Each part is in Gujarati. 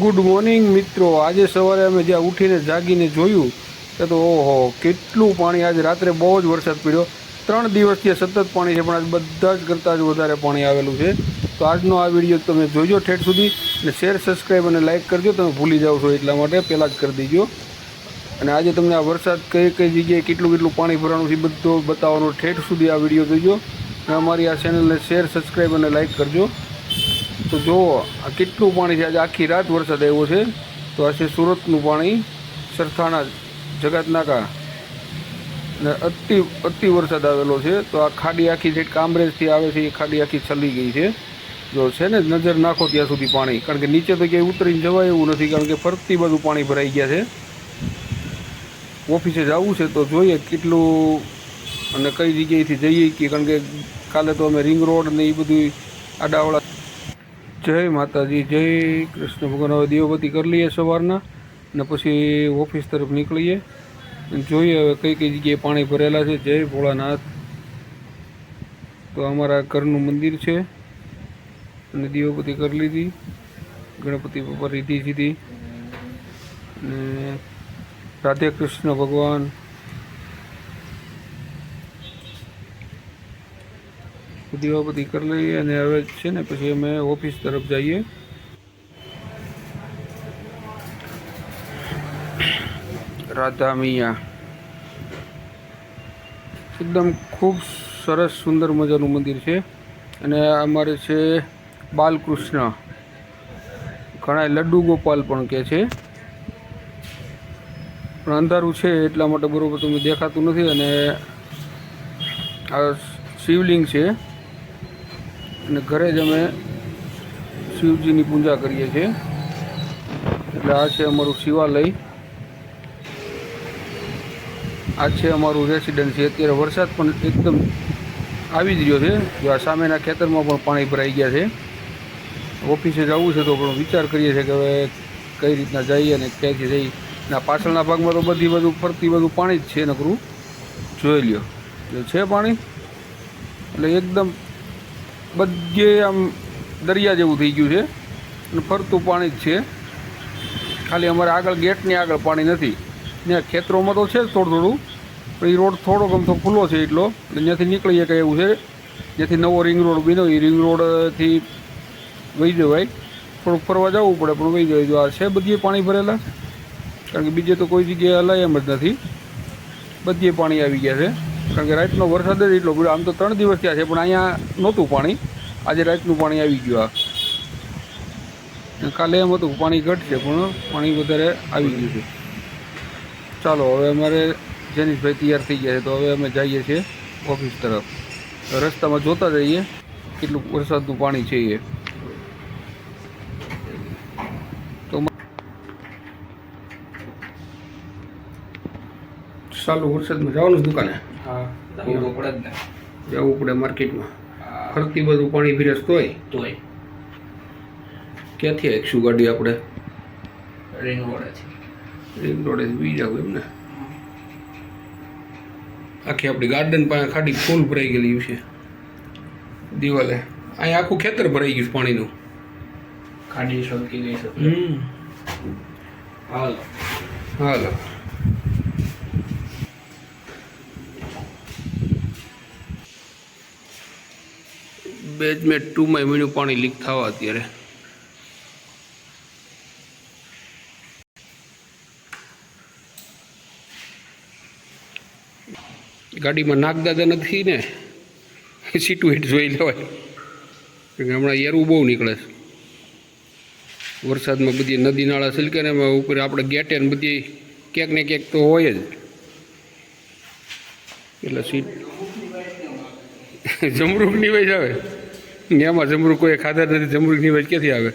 ગુડ મોર્નિંગ મિત્રો. આજે સવારે અમે જ્યાં ઉઠીને જાગીને જોયું કે તો ઓહો, કેટલું પાણી આજે રાત્રે બહુ જ વરસાદ પડ્યો. ત્રણ દિવસથી સતત પાણી છે, પણ આજ બધા જ કરતાં જ વધારે પાણી આવેલું છે. તો આજનો આ વીડિયો તમે જોજો ઠેઠ સુધી, અને શેર સબસ્ક્રાઈબ અને લાઇક કરજો. તમે ભૂલી જાઓ છો એટલા માટે પહેલાં જ કરી દેજો. અને આજે તમને આ વરસાદ કઈ કઈ જગ્યાએ કેટલું કેટલું પાણી ભરવાનું છે બધું બતાવવાનો ઠેઠ સુધી આ વીડિયો જોજો. અને અમારી આ ચેનલને શેર સબસ્ક્રાઈબ અને લાઇક કરજો. તો જુઓ આ કેટલું પાણી છે? આજે આખી રાત વરસાદ આવ્યો છે. તો આ છે સુરતનું પાણી, સરથાણા, જગતનાકા. ને અતિ અતિ વરસાદ આવેલો છે. તો આ ખાડી આખી જે કામરેજથી આવે છે, એ ખાડી આખી છલી ગઈ છે. જો છે ને, નજર નાખો ત્યાં સુધી પાણી. કારણ કે નીચે તો ક્યાંય ઉતરીને જવાય એવું નથી, કારણ કે ફરતી બધું પાણી ભરાઈ ગયા છે. ઓફિસે જવું છે તો જોઈએ કેટલું અને કઈ જગ્યાએથી જઈએ કે, કારણ કે કાલે તો અમે રિંગ રોડ ને એ બધું આડાવડા જય માતાજી, જય કૃષ્ણ ભગવાન. હવે દીવબત્તી કરી લઈએ સવારના ને પછી ઓફિસ તરફ નીકળીએ. જોઈએ હવે કઈ કઈ જગ્યાએ પાણી ભરેલા છે. જય ભોળાનાથ. તો અમારા ઘરનું મંદિર છે. અને દીવબત્તી કરી લીધી. ગણપતિ બાપા રીધી સીધી. અને રાધે કૃષ્ણ ભગવાન. દીવાબત્તી કરી લઈએ અને હવે છે ને પછી અમે ઓફિસ તરફ જઈએ. રાધા મિયા. એકદમ ખૂબ સરસ સુંદર મજાનું મંદિર છે અને અમારે છે બાલકૃષ્ણ. ઘણા લડ્ડુ ગોપાલ પણ કહે છે. પણ અંધારું છે એટલા માટે બરાબર તમને દેખાતું નથી અને આ શિવલિંગ છે. અને ઘરે જ અમે શિવજીની પૂજા કરીએ છીએ. એટલે આ છે અમારું શિવાલય. આ છે અમારું રેસિડન્સ અત્યારે વરસાદ પણ એકદમ આવી જ રહ્યો છે. જો આ સામેના ખેતરમાં પણ પાણી ભરાઈ ગયા છે. ઓફિસે જવું છે તો પણ વિચાર કરીએ છીએ કે હવે કઈ રીતના જઈએ અને ક્યાંથી જઈએ. ના પાછળના ભાગમાં તો બધી બધું ફરતી બધું પાણી જ છે નકરું. જોઈ લ્યો. જો છે પાણી? એટલે એકદમ બધે આમ દરિયા જેવું થઈ ગયું છે. અને ફરતું પાણી જ છે. ખાલી અમારે આગળ ગેટની આગળ પાણી નથી. ત્યાં ખેતરોમાં તો છે જ થોડું થોડું. પણ એ રોડ થોડોક આમ તો ખુલ્લો છે એટલો. એટલે ત્યાંથી નીકળી શકાય એવું છે. જેથી નવો રિંગ રોડ બીનો એ રિંગ રોડથી વહી જવાય. થોડુંક ફરવા જવું પડે, પણ વહી જવાય. જો આ છે બધીએ પાણી ભરેલા. કારણ કે બીજે તો કોઈ જગ્યાએ હલાય એમ જ નથી. બધીએ પાણી આવી ગયા છે. કારણ કે રાતનો વરસાદ જ એટલો પડ્યો આમ તો ત્રણ દિવસ થયા છે, પણ અહીંયા નહોતું પાણી. આજે રાતનું પાણી આવી ગયું આ. કાલે એમ હતું પાણી ઘટશે, પણ પાણી વધારે આવી ગયું છે. ચાલો, હવે અમારે જેનિશભાઈ તૈયાર થઈ ગયા છે, તો હવે અમે જઈએ છીએ ઓફિસ તરફ. રસ્તામાં જોતા જઈએ કેટલું વરસાદનું પાણી છે એ. ચાલુ, વરસાદમાં જવાનું દુકાને. હા. જવું પડે જ ને. જવું પડે માર્કેટમાં. ફરતી બધું પાણી ફિરસ તોય. તોય. ક્યાંથી આવીશું ગાડી આપણે? રિંગ રોડેથી છે. રિંગ રોડે બી જાવ એમ ને? આખી આપણી ગાર્ડન પાસે ખાડી ફૂલ ભરાઈ ગયેલી છે. દિવાલે. અહીંયા આખું ખેતર ભરાઈ ગયું પાણીનું. ખાડી સરકી ગઈ છે. હાલ. હાલો. બેઝમેન્ટ ટુમાં મીણું પાણી લીક થવા અત્યારે. ગાડીમાં નાગદાદા નથી ને, સીટું હીટ જોઈ લેવાય. હમણાં યરવું બહુ નીકળે છે. વરસાદમાં બધી નદી નાળા સિલકે ને ઉપર આપણે ગેટે ને બધી ક્યાંક ને ક્યાંક તો હોય જ. એટલે સીટ જમરૂક જ આવે. એમાં જમરૂક કોઈ ખાધા નથી જમરૂક નિવેજ ક્યાંથી આવે?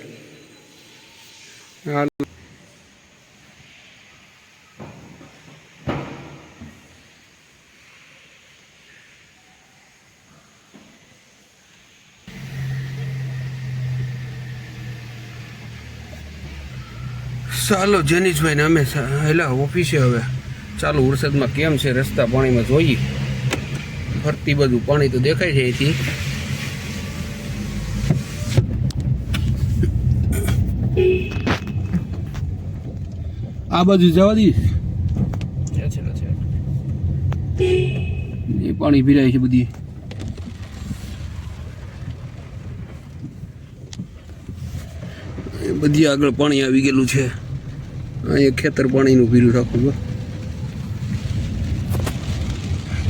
ચાલો જેનીશભાઈ ને અમે હેલા, ઓફિસે હવે. ચાલુ, વરસાદમાં કેમ છે? રસ્તા પાણીમાં જોઈએ. ફરતી બધું પાણી તો દેખાય છે અહીંથી. આ બાજુ જવા દઈશ? એ પાણી ભીરાય છે બધી. બધી આગળ પાણી આવી ગયેલું છે. અહીંયા ખેતર પાણીનું ભીરું રાખવું.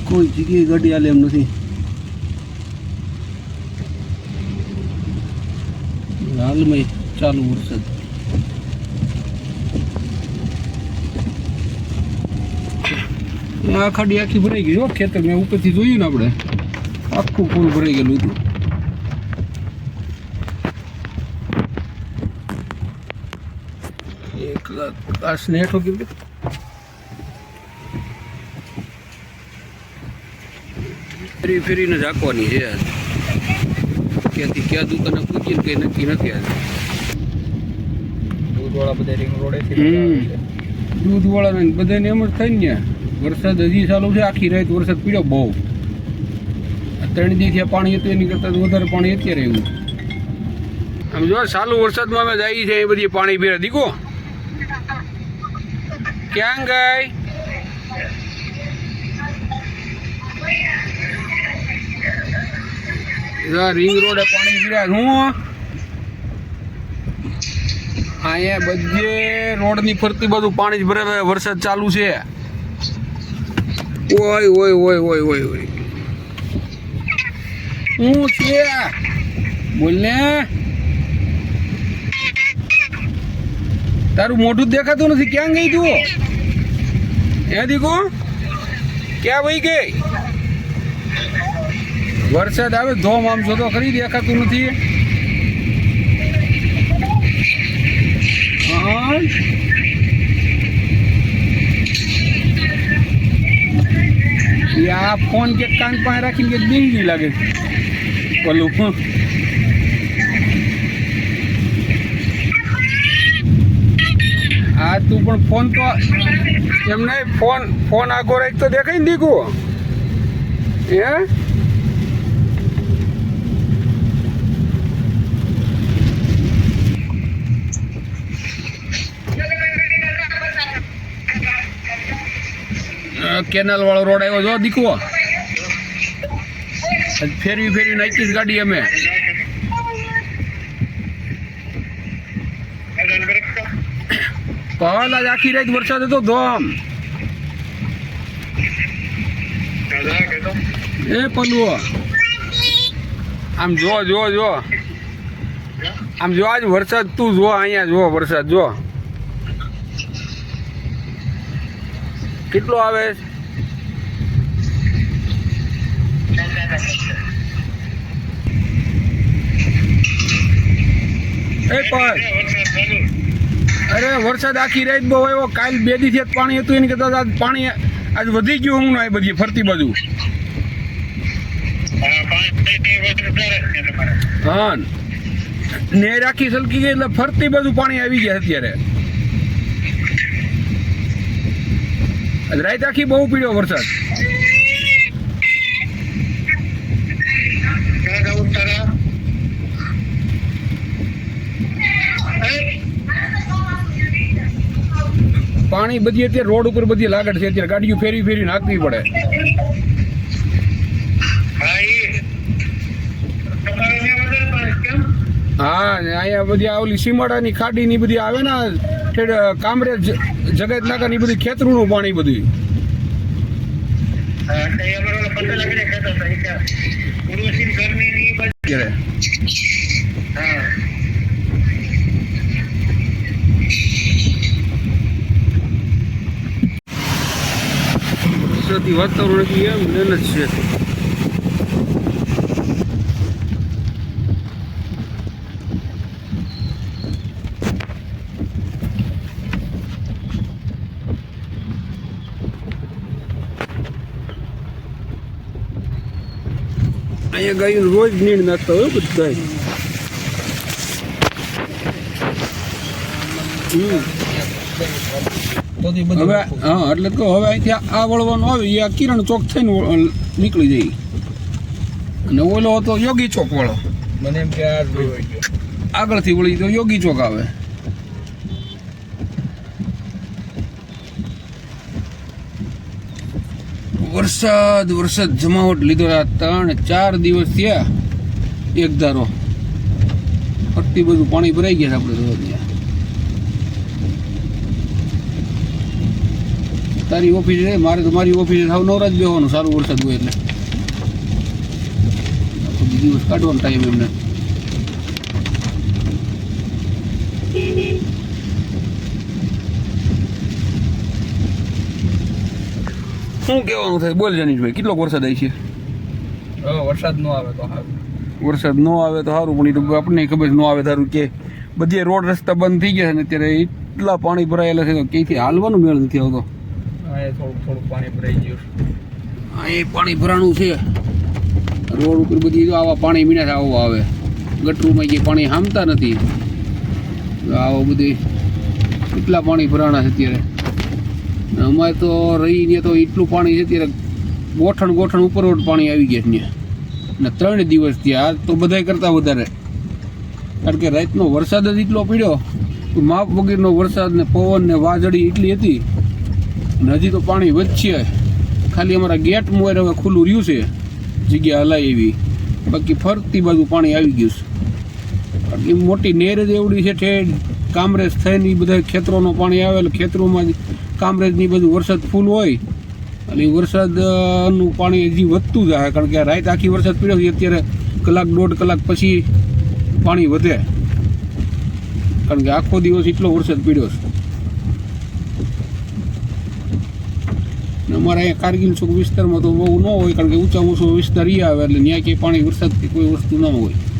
કોઈ જગ્યાએ ગાડી હાલે એમ નથી. હાલમાં ચાલુ વરસાદ આ ખાડી આખી ભરાઈ ગઈ હો, ખેતર મેં ઉપરથી જોયું ને આપણે. આખું ફૂલ ભરાઈ ગયેલું હતું. એક આ હેઠો કેવી ફરી ફરીને ઝાંકવાની છે ક્યાંથી ક્યાં દુકાને પૂછીને કંઈ નક્કી નથી આજે. દૂધવાળા બધા રિંગ રોડે હમ. દૂધવાળાને બધાને એમ જ થઈ ને વરસાદ હજી ચાલુ છે આખી રાત વરસાદ પીડ્યો બહુ. આ ત્રણ દી થયા પાણી હતું એની કરતાં વધારે પાણી અત્યારે એવું. આમ જો ચાલુ વરસાદમાં અમે જઈએ છીએ એ બધી પાણી પીરે દીકો ક્યાં ગઈ? રિંગ રોડે પાણી પીર્યા હું? અહીંયા બધે રોડની ફરતી બધું પાણી જ ભરે વરસાદ ચાલુ છે. ઓય ઓય ઓય ઓય ઓય ઓય. હું છે? બોલ ને. તારું મોઢું દેખાતું નથી. ક્યાં ગઈ તું? હે, દીકો? ક્યાં વહી ગઈ? વરસાદ આવે, ધોમ આમ જો તો ખરી દેખાતું નથી. હા એ આ ફોન કે કાન પાસે રાખીને કે બિંદી લાગે. પેલું આ તું પણ ફોન તો એમ નહીં, ફોન ફોન આગો રાખ તો દેખાય ને દીકું હે? કેનાલ વાળો રોડ આવ્યો જો, દીકવો. ફેરવી ફેરવી નાખી ગાડી અમે. પહલ આજ આખી રાત વરસાદ હતો, ધોમ. એ પલવો આમ જો જો જો આમ જો આજ વરસાદ તું જો અહીંયા જો વરસાદ જો કેટલો આવે? એ પણ અરે વરસાદ આખી રાત બહુ આવ્યો. કાલ બે દિવસ પાણી હતું. એની કરતા પાણી આજ વધી ગયું હું આ બધી ફરતી બાજુ. હા. ને રાખી સલકી ગઈ એટલે ફરતી બધું પાણી આવી ગયા અત્યારે. રાત આખી બહુ પીડ્યો વરસાદ. પાણી બધી અત્યારે રોડ ઉપર બધી લાગડ છે, અત્યારે ગાડીઓ ફેરી ફેરવી નાખવી પડે. હા અહીંયા બધી આવલી સીમાડાની ખાડી ની બધી આવે ને કામરે જગત નાકા ની બધી ખેતરું પાણી બધું અત્યારે કુદરતી વાતાવરણ હજી એમ ને એમ જ છે અહીંયા ગાયું રોજ નીણ નાખતા હોય બધા હમ હવે હા એટલે કહો હવે અહીંથી આ વળવાનું આવે એ કિરણ ચોક થઈને નીકળી જાય. અને ઓલો હતો યોગી ચોક વાળો. મને એમ કે આગળથી વળી તો યોગી ચોક આવે. વરસાદ વરસાદ જમાવટ લીધો. આ ત્રણ ચાર દિવસ થયા. એક ધારો. અટલી બધું પાણી ભરાઈ ગયા આપણે ધોધ તારી ઓફિસ છે મારે તો મારી ઓફિસ સાવ નવરાજ બેવાનું સારું વરસાદ હોય એટલે. દી દિવસ કાઢવાનો ટાઈમ એમને. શું કહેવાનું થાય? બોલ જનીશભાઈ કેટલો વરસાદ આવી છે? વરસાદ ન આવે તો સારું વરસાદ ન આવે તો સારું પણ એ તો આપણને ખબર ન આવે તારું કે બધી રોડ રસ્તા બંધ થઈ ગયા છે ને અત્યારે એટલા પાણી ભરાયેલા છે કે ક્યાંથી હાલવાનું મેળ નથી આવતો. અહીંયા થોડુંક થોડુંક પાણી ભરાઈ ગયું પાણી ભરાણું છે. રોડ ઉપર બધી આવા પાણી મીના આવો આવે. ગટરમાં કે પાણી હામતા નથી. આવો બધી કેટલા પાણી ભરાણા છે અત્યારે. અમારે તો રહી ને તો એટલું પાણી છે અત્યારે ગોઠણ ગોઠણ ઉપર પાણી આવી ગયા છે ને. ત્રણ દિવસ ત્યાં તો બધાય કરતાં વધારે. કારણ કે રાતનો વરસાદ જ એટલો પડ્યો. માપ વગેરેનો વરસાદ ને પવન ને વાદળી એટલી હતી. હજી તો પાણી વધશે. ખાલી અમારા ગેટ મોર હવે ખુલ્લું રહ્યું છે. જગ્યા હલાય એવી. બાકી ફરતી બાજુ પાણી આવી ગયું છે. આટલી મોટી નેર જ એવડી છે ઠેઠ કામરેજ થઈને એ બધા ખેતરોનું પાણી આવે એટલે ખેતરોમાં કામરેજની બધું વરસાદ ફૂલ હોય. અને વરસાદનું પાણી હજી વધતું જાય, કારણ કે રાત આખી વરસાદ પીડ્યો છે, અત્યારે કલાક દોઢ કલાક પછી પાણી વધે. કારણ કે આખો દિવસ એટલો વરસાદ પીડ્યો છે. અમારા અહીંયા કારગીલ ચોક વિસ્તારમાં તો બહુ ન હોય કારણ કે ઊંચા ઊંચો વિસ્તાર ઈ આવે એટલે ત્યાં ક્યાંય પાણી વરસાદ કે કોઈ વસ્તુ ન હોય.